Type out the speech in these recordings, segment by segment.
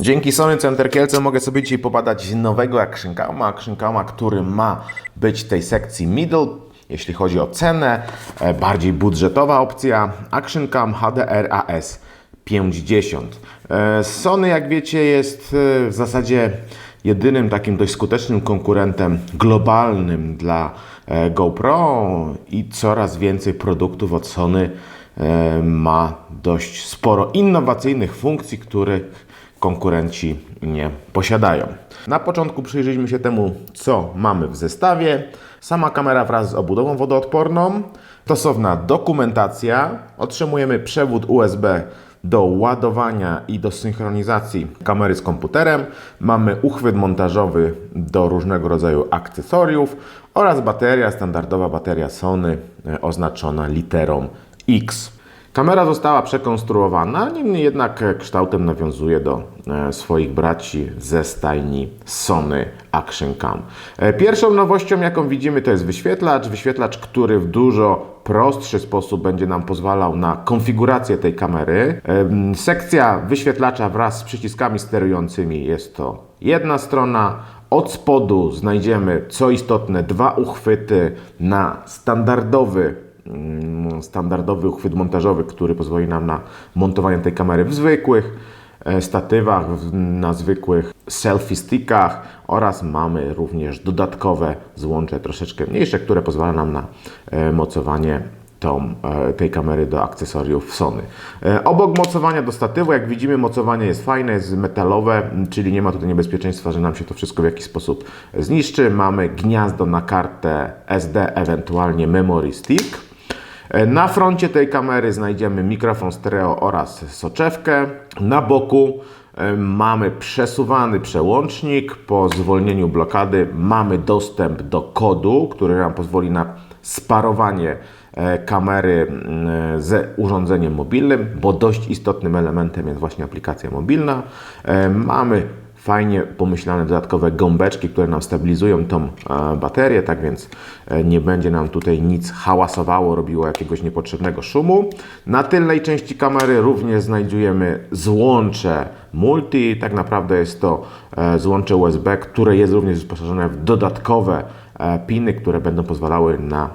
Dzięki Sony Center Kielce mogę sobie dzisiaj pobadać nowego Action Cama, który ma być tej sekcji middle, jeśli chodzi o cenę, e, bardziej budżetowa opcja. Cam HDR AS 50. E, Sony, jak wiecie, jest e, w zasadzie jedynym takim dość skutecznym konkurentem globalnym dla GoPro i coraz więcej produktów od Sony ma dość sporo innowacyjnych funkcji, których konkurenci nie posiadają. Na początku przyjrzyjmy się temu, co mamy w zestawie. Sama kamera wraz z obudową wodoodporną, stosowna dokumentacja, otrzymujemy przewód USB do ładowania i do synchronizacji kamery z komputerem, mamy uchwyt montażowy do różnego rodzaju akcesoriów oraz bateria, standardowa bateria Sony e, oznaczona literą X. Kamera została przekonstruowana, niemniej jednak e, kształtem nawiązuje do e, swoich braci ze stajni Sony Action Cam. E, Pierwszą nowością, jaką widzimy, to jest wyświetlacz. Wyświetlacz, który w dużo prostszy sposób będzie nam pozwalał na konfigurację tej kamery. Em, Sekcja wyświetlacza wraz z przyciskami sterującymi jest to jedna strona. Od spodu znajdziemy, co istotne, dwa uchwyty na standardowy standardowy uchwyt montażowy, który pozwoli nam na montowanie tej kamery w zwykłych e, statywach, na zwykłych selfie stickach oraz mamy również dodatkowe złącze troszeczkę mniejsze, które pozwala nam na e, mocowanie tą, e, tej kamery do akcesoriów Sony. Obok mocowania do statywu, jak widzimy, mocowanie jest fajne, jest metalowe, czyli nie ma tutaj niebezpieczeństwa, że nam się to wszystko w jakiś sposób zniszczy. Mamy gniazdo na kartę SD, ewentualnie memory stick. E, Na froncie tej kamery znajdziemy mikrofon stereo oraz soczewkę. Na boku e, mamy przesuwany przełącznik. Po zwolnieniu blokady mamy dostęp do kodu, który nam pozwoli na sparowanie e, kamery ze urządzeniem mobilnym, bo dość istotnym elementem jest właśnie aplikacja mobilna. Mamy fajnie pomyślane dodatkowe gąbeczki, które nam stabilizują tą e, baterię, tak więc e, nie będzie nam tutaj nic hałasowało, robiło jakiegoś niepotrzebnego szumu. Na tylnej części kamery również znajdujemy złącze multi, tak naprawdę jest to e, złącze USB, które jest również wyposażone w dodatkowe piny, które będą pozwalały na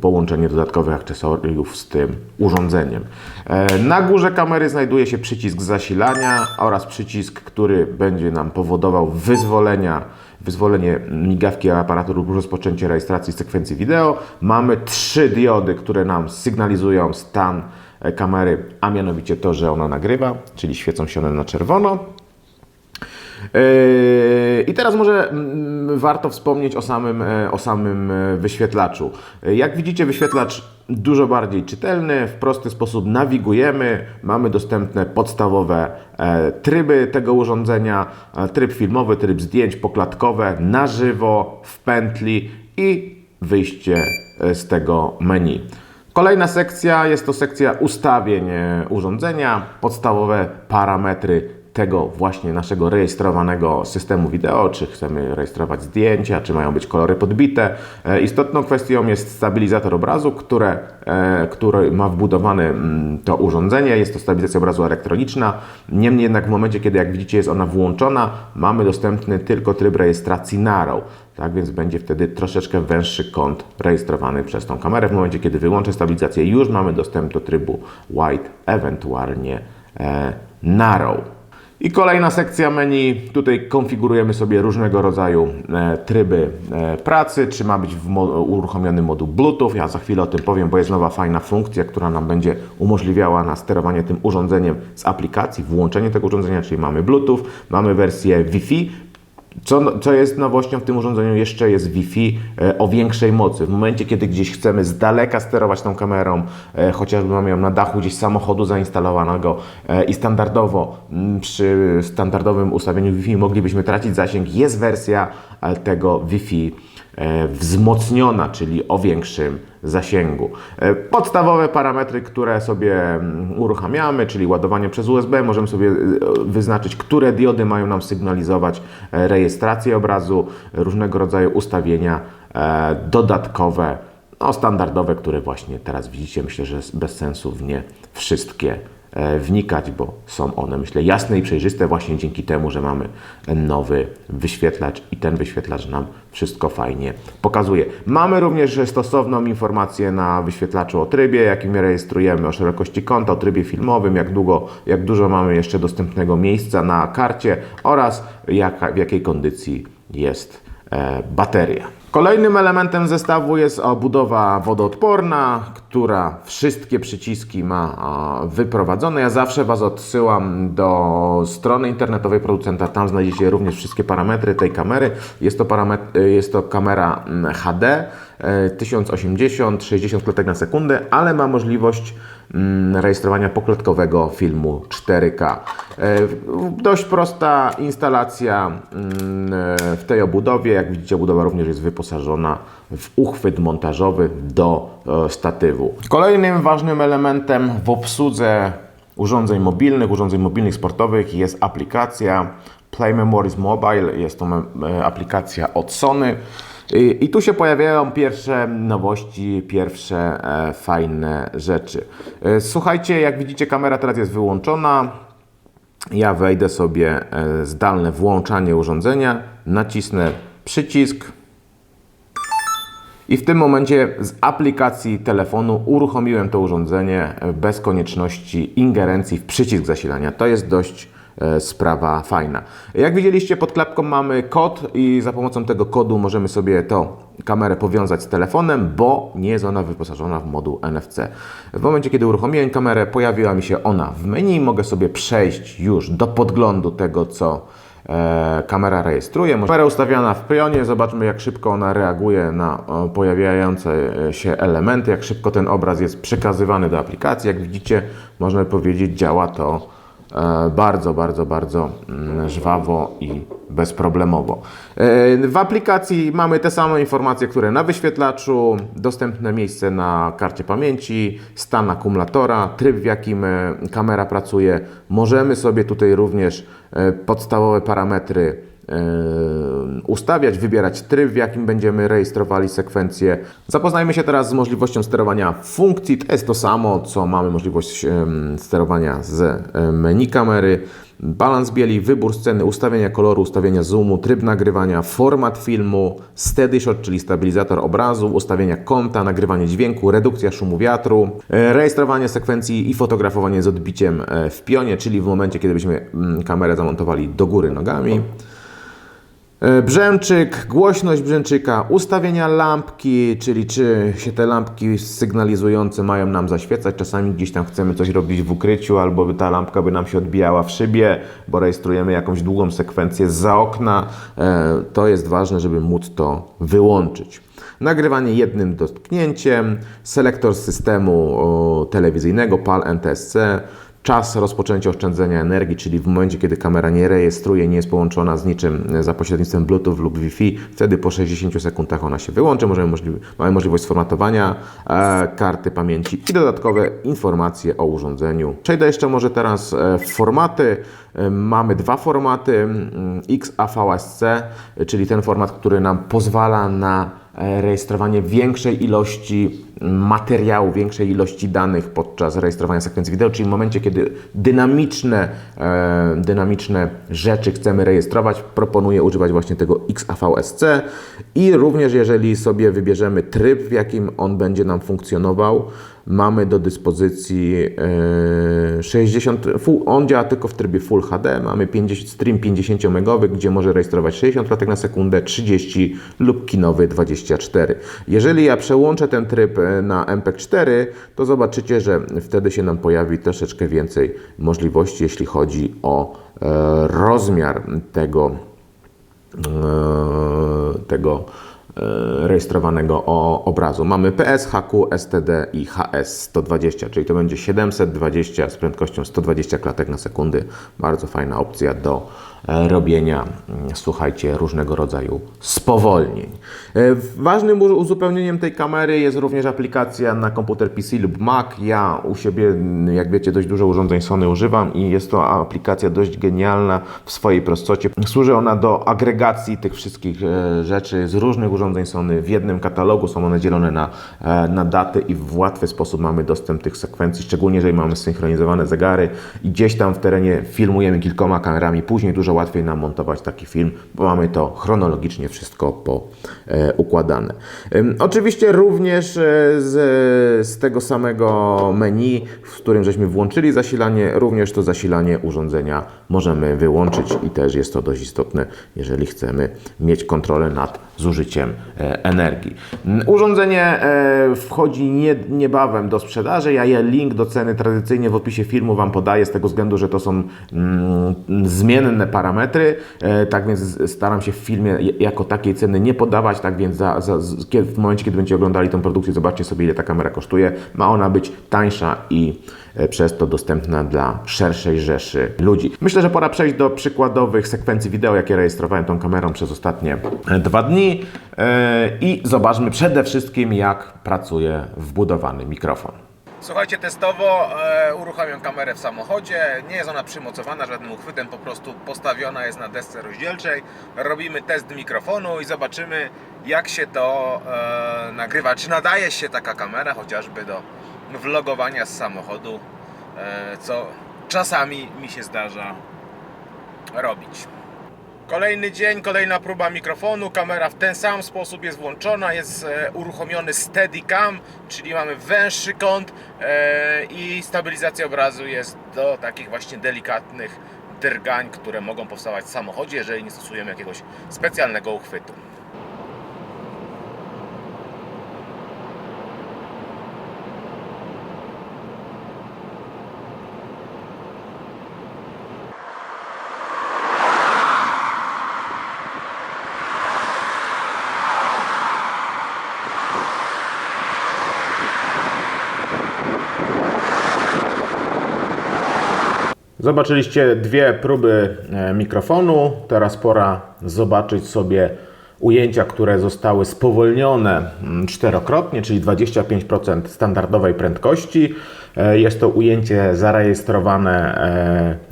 połączenie dodatkowych akcesoriów z tym urządzeniem. E, Na górze kamery znajduje się przycisk zasilania oraz przycisk, który będzie nam powodował wyzwolenia, wyzwolenie migawki aparatu lub rozpoczęcie rejestracji sekwencji wideo. Mamy trzy diody, które nam sygnalizują stan e, kamery, a mianowicie to, że ona nagrywa, czyli świecą się one na czerwono. Yy, I teraz może mm, warto wspomnieć o samym, e, o samym e, wyświetlaczu. E, Jak widzicie, wyświetlacz dużo bardziej czytelny, w prosty sposób nawigujemy, mamy dostępne podstawowe tryby tego urządzenia, tryb filmowy, tryb zdjęć poklatkowe, na żywo, w pętli i wyjście z tego menu. Kolejna sekcja jest to sekcja ustawień urządzenia, podstawowe parametry tego właśnie naszego rejestrowanego systemu wideo, czy chcemy rejestrować zdjęcia, czy mają być kolory podbite. E, Istotną kwestią jest stabilizator obrazu, które, e, który ma wbudowane mm, to urządzenie. Jest to stabilizacja obrazu elektroniczna. Niemniej jednak w momencie, kiedy jak widzicie jest ona włączona, mamy dostępny tylko tryb rejestracji narrow. Tak więc będzie wtedy troszeczkę węższy kąt rejestrowany przez tą kamerę. W momencie, kiedy wyłączę stabilizację, już mamy dostęp do trybu wide, ewentualnie e, narrow. I kolejna sekcja menu. Tutaj konfigurujemy sobie różnego rodzaju e, tryby e, pracy, czy ma być uruchomiony moduł Bluetooth. Ja za chwilę o tym powiem, bo jest nowa fajna funkcja, która nam będzie umożliwiała na sterowanie tym urządzeniem z aplikacji, włączenie tego urządzenia, czyli mamy Bluetooth, mamy wersję Wi-Fi. Co, co jest nowością w tym urządzeniu? Jeszcze jest Wi-Fi e, o większej mocy. W momencie, kiedy gdzieś chcemy z daleka sterować tą kamerą, e, chociażby mamy ją na dachu gdzieś samochodu zainstalowanego e, i standardowo przy standardowym ustawieniu Wi-Fi moglibyśmy tracić zasięg, jest wersja tego Wi-Fi e, wzmocniona, czyli o większym zasięgu. E, Podstawowe parametry, które sobie mm, uruchamiamy, czyli ładowanie przez USB, możemy sobie e, wyznaczyć, które diody mają nam sygnalizować rejestrację obrazu, różnego rodzaju ustawienia dodatkowe. no, standardowe, które właśnie teraz widzicie. Myślę, że bez sensu w nie wszystkie wnikać, bo są one, myślę, jasne i przejrzyste właśnie dzięki temu, że mamy nowy wyświetlacz i ten wyświetlacz nam wszystko fajnie pokazuje. Mamy również stosowną informację na wyświetlaczu o trybie, jakim rejestrujemy, o szerokości konta, o trybie filmowym, jak długo, jak dużo mamy jeszcze dostępnego miejsca na karcie oraz jaka, w jakiej kondycji jest e, bateria. Kolejnym elementem zestawu jest obudowa wodoodporna, która wszystkie przyciski ma wyprowadzone. Ja zawsze Was odsyłam do strony internetowej producenta. Tam znajdziecie również wszystkie parametry tej kamery. Jest to, parametr, jest to kamera mm, HD 1080, 60 klatek na sekundę, ale ma możliwość mm, rejestrowania pokletkowego filmu 4K. E, Dość prosta instalacja mm, e, w tej obudowie. Jak widzicie, obudowa również jest wyposażona w uchwyt montażowy do e, statywu. Kolejnym ważnym elementem w obsłudze urządzeń mobilnych, urządzeń mobilnych sportowych jest aplikacja Play Memories Mobile. Jest to e, aplikacja od Sony. I, tu się pojawiają pierwsze nowości, pierwsze e, fajne rzeczy. E, słuchajcie, jak widzicie, kamera teraz jest wyłączona. Ja wejdę sobie e, zdalne włączanie urządzenia, nacisnę przycisk i w tym momencie z aplikacji telefonu uruchomiłem to urządzenie bez konieczności ingerencji w przycisk zasilania. To jest dość sprawa fajna. Jak widzieliście pod klapką mamy kod i za pomocą tego kodu możemy sobie to kamerę powiązać z telefonem, bo nie jest ona wyposażona w moduł NFC. W momencie kiedy uruchomiłem kamerę pojawiła mi się ona w menu, mogę sobie przejść już do podglądu tego co e, kamera rejestruje. Kamera ustawiona w pionie, zobaczmy jak szybko ona reaguje na e, pojawiające się elementy, jak szybko ten obraz jest przekazywany do aplikacji. Jak widzicie, można powiedzieć, działa to e, bardzo, bardzo, bardzo mm, żwawo i bezproblemowo. E, W aplikacji mamy te same informacje, które na wyświetlaczu, dostępne miejsce na karcie pamięci, stan akumulatora, tryb w jakim e, kamera pracuje. Możemy sobie tutaj również e, podstawowe parametry e, ustawiać, wybierać tryb, w jakim będziemy rejestrowali sekwencję. Zapoznajmy się teraz z możliwością sterowania funkcji. To jest to samo, co mamy możliwość sterowania z menu kamery. Balans bieli, wybór sceny, ustawienia koloru, ustawienia zoomu, tryb nagrywania, format filmu, steady shot, czyli stabilizator obrazu, ustawienia kąta, nagrywanie dźwięku, redukcja szumu wiatru, e, rejestrowanie sekwencji i fotografowanie z odbiciem e, w pionie, czyli w momencie, kiedy byśmy mm, kamerę zamontowali do góry nogami. E, Brzęczyk, głośność brzęczyka, ustawienia lampki, czyli czy się te lampki sygnalizujące mają nam zaświecać. Czasami gdzieś tam chcemy coś robić w ukryciu, albo by ta lampka by nam się odbijała w szybie, bo rejestrujemy jakąś długą sekwencję za okna. E, To jest ważne, żeby móc to wyłączyć. Nagrywanie jednym dotknięciem, selektor systemu telewizyjnego PAL NTSC, czas rozpoczęcia oszczędzania energii, czyli w momencie, kiedy kamera nie rejestruje, nie jest połączona z niczym za pośrednictwem Bluetooth lub Wi-Fi, wtedy po 60 sekundach ona się wyłączy. Możemy mamy możliwość sformatowania e, karty pamięci i dodatkowe informacje o urządzeniu. Przejdę jeszcze może teraz e, w formaty. E, Mamy dwa formaty mm, XAVSC, czyli ten format, który nam pozwala na rejestrowanie większej ilości materiału, większej ilości danych podczas rejestrowania sekwencji wideo, czyli w momencie, kiedy dynamiczne, e, dynamiczne rzeczy chcemy rejestrować, proponuję używać właśnie tego XAVSC i również jeżeli sobie wybierzemy tryb, w jakim on będzie nam funkcjonował, mamy do dyspozycji e, 60, full, on działa tylko w trybie Full HD, mamy 50, stream 50 megowy, gdzie może rejestrować 60 klatek na sekundę, 30 lub kinowy 24. Jeżeli ja przełączę ten tryb e, na MPEG-4, to zobaczycie, że wtedy się nam pojawi troszeczkę więcej możliwości, jeśli chodzi o e, rozmiar tego, e, tego e, rejestrowanego o obrazu. Mamy PS, HQ, STD i HS 120, czyli to będzie 720 z prędkością 120 klatek na sekundę. Bardzo fajna opcja do e, robienia, mm, słuchajcie, różnego rodzaju spowolnień. E, Ważnym uzupełnieniem tej kamery jest również aplikacja na komputer PC lub Mac. Ja u siebie, jak wiecie, dość dużo urządzeń Sony używam i jest to aplikacja dość genialna w swojej prostocie. Służy ona do agregacji tych wszystkich e, rzeczy z różnych urządzeń Sony w jednym katalogu. Są one dzielone na, e, na daty i w łatwy sposób mamy dostęp tych sekwencji, szczególnie jeżeli mamy synchronizowane zegary i gdzieś tam w terenie filmujemy kilkoma kamerami. Później dużo łatwiej nam montować taki film, bo mamy to chronologicznie wszystko poukładane. Oczywiście również e, z, z tego samego menu, w którym żeśmy włączyli zasilanie, również to zasilanie urządzenia możemy wyłączyć i też jest to dość istotne, jeżeli chcemy mieć kontrolę nad zużyciem e, energii. Urządzenie e, wchodzi nie, niebawem do sprzedaży. Ja je link do ceny tradycyjnie w opisie filmu Wam podaję z tego względu, że to są mm, zmienne parametry. E, tak więc staram się w filmie jako takiej ceny nie podawać. Tak więc za, za, w momencie, kiedy będziecie oglądali tę produkcję, zobaczcie sobie, ile ta kamera kosztuje. Ma ona być tańsza i e, przez to dostępna dla szerszej rzeszy ludzi. Myślę, że pora przejść do przykładowych sekwencji wideo, jakie rejestrowałem tą kamerą przez ostatnie e, dwa dni i zobaczmy przede wszystkim, jak pracuje wbudowany mikrofon. Słuchajcie, testowo e, uruchamiam kamerę w samochodzie. Nie jest ona przymocowana żadnym uchwytem, po prostu postawiona jest na desce rozdzielczej. Robimy test mikrofonu i zobaczymy, jak się to e, nagrywa. Czy nadaje się taka kamera chociażby do vlogowania z samochodu, e, co czasami mi się zdarza robić. Kolejny dzień, kolejna próba mikrofonu. Kamera w ten sam sposób jest włączona. Jest e, uruchomiony Steadicam, czyli mamy węższy kąt e, i stabilizacja obrazu jest do takich właśnie delikatnych drgań, które mogą powstawać w samochodzie, jeżeli nie stosujemy jakiegoś specjalnego uchwytu. Zobaczyliście dwie próby e, mikrofonu. Teraz pora zobaczyć sobie ujęcia, które zostały spowolnione mm, czterokrotnie, czyli 25% standardowej prędkości. E, Jest to ujęcie zarejestrowane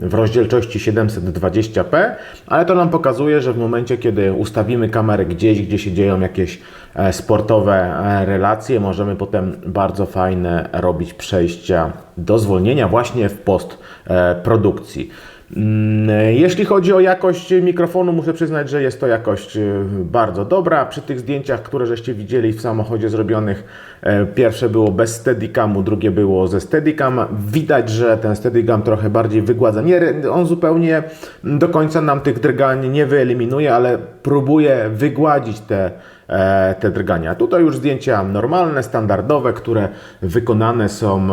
e, w rozdzielczości 720p, ale to nam pokazuje, że w momencie, kiedy ustawimy kamerę gdzieś, gdzie się dzieją jakieś e, sportowe relacje, możemy potem bardzo fajne robić przejścia do zwolnienia właśnie w postprodukcji. Mm, Jeśli chodzi o jakość mikrofonu, muszę przyznać, że jest to jakość bardzo dobra. Przy tych zdjęciach, które żeście widzieli w samochodzie zrobionych, pierwsze było bez Steadicamu, drugie było ze Steadicam. Widać, że ten Steadicam trochę bardziej wygładza. Nie, on zupełnie do końca nam tych drgań nie wyeliminuje, ale próbuje wygładzić te e, te drgania. Tutaj już zdjęcia normalne, standardowe, które wykonane są e,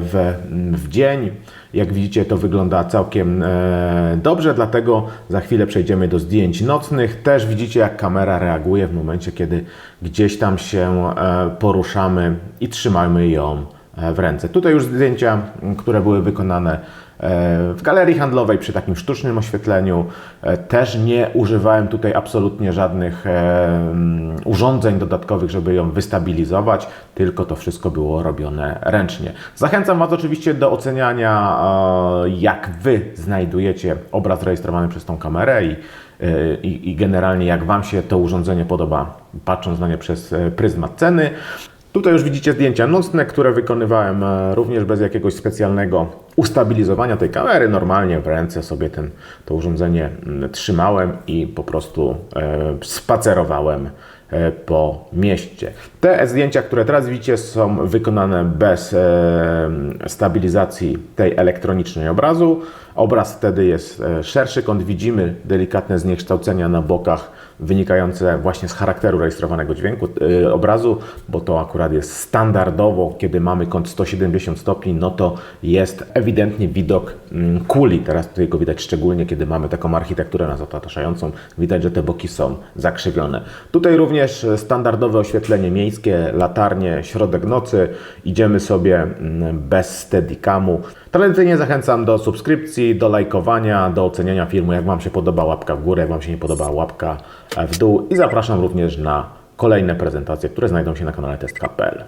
w, w dzień. Jak widzicie, to wygląda całkiem e, dobrze, dlatego za chwilę przejdziemy do zdjęć nocnych. Też widzicie, jak kamera reaguje w momencie, kiedy gdzieś tam się e, poruszamy i trzymamy ją e, w ręce. Tutaj już zdjęcia, które były wykonane w galerii handlowej przy takim sztucznym oświetleniu. E, Też nie używałem tutaj absolutnie żadnych e, mm, urządzeń dodatkowych, żeby ją wystabilizować, tylko to wszystko było robione ręcznie. Zachęcam Was oczywiście do oceniania, e, jak Wy znajdujecie obraz rejestrowany przez tą kamerę i, e, i, i generalnie jak Wam się to urządzenie podoba, patrząc na nie przez e, pryzmat ceny. Tutaj już widzicie zdjęcia nocne, które wykonywałem e, również bez jakiegoś specjalnego ustabilizowania tej kamery. Normalnie w ręce sobie ten, to urządzenie mm, trzymałem i po prostu e, spacerowałem e, po mieście. Te zdjęcia, które teraz widzicie, są wykonane bez stabilizacji tej elektronicznej obrazu. Obraz wtedy jest szerszy, kąt widzimy delikatne zniekształcenia na bokach wynikające właśnie z charakteru rejestrowanego dźwięku e, obrazu, bo to akurat jest standardowo, kiedy mamy kąt 170 stopni, no to jest ewidentnie widok mm, kuli. Teraz tutaj go widać szczególnie, kiedy mamy taką architekturę nas otaczającą. Widać, że te boki są zakrzywione. Tutaj również standardowe oświetlenie miejskie, latarnie, środek nocy. Idziemy sobie mm, bez steadicamu. Tradycyjnie zachęcam do subskrypcji, do lajkowania, do oceniania filmu. Jak Wam się podoba, łapka w górę, jak Wam się nie podoba, łapka w dół. I zapraszam również na kolejne prezentacje, które znajdą się na kanale test.pl.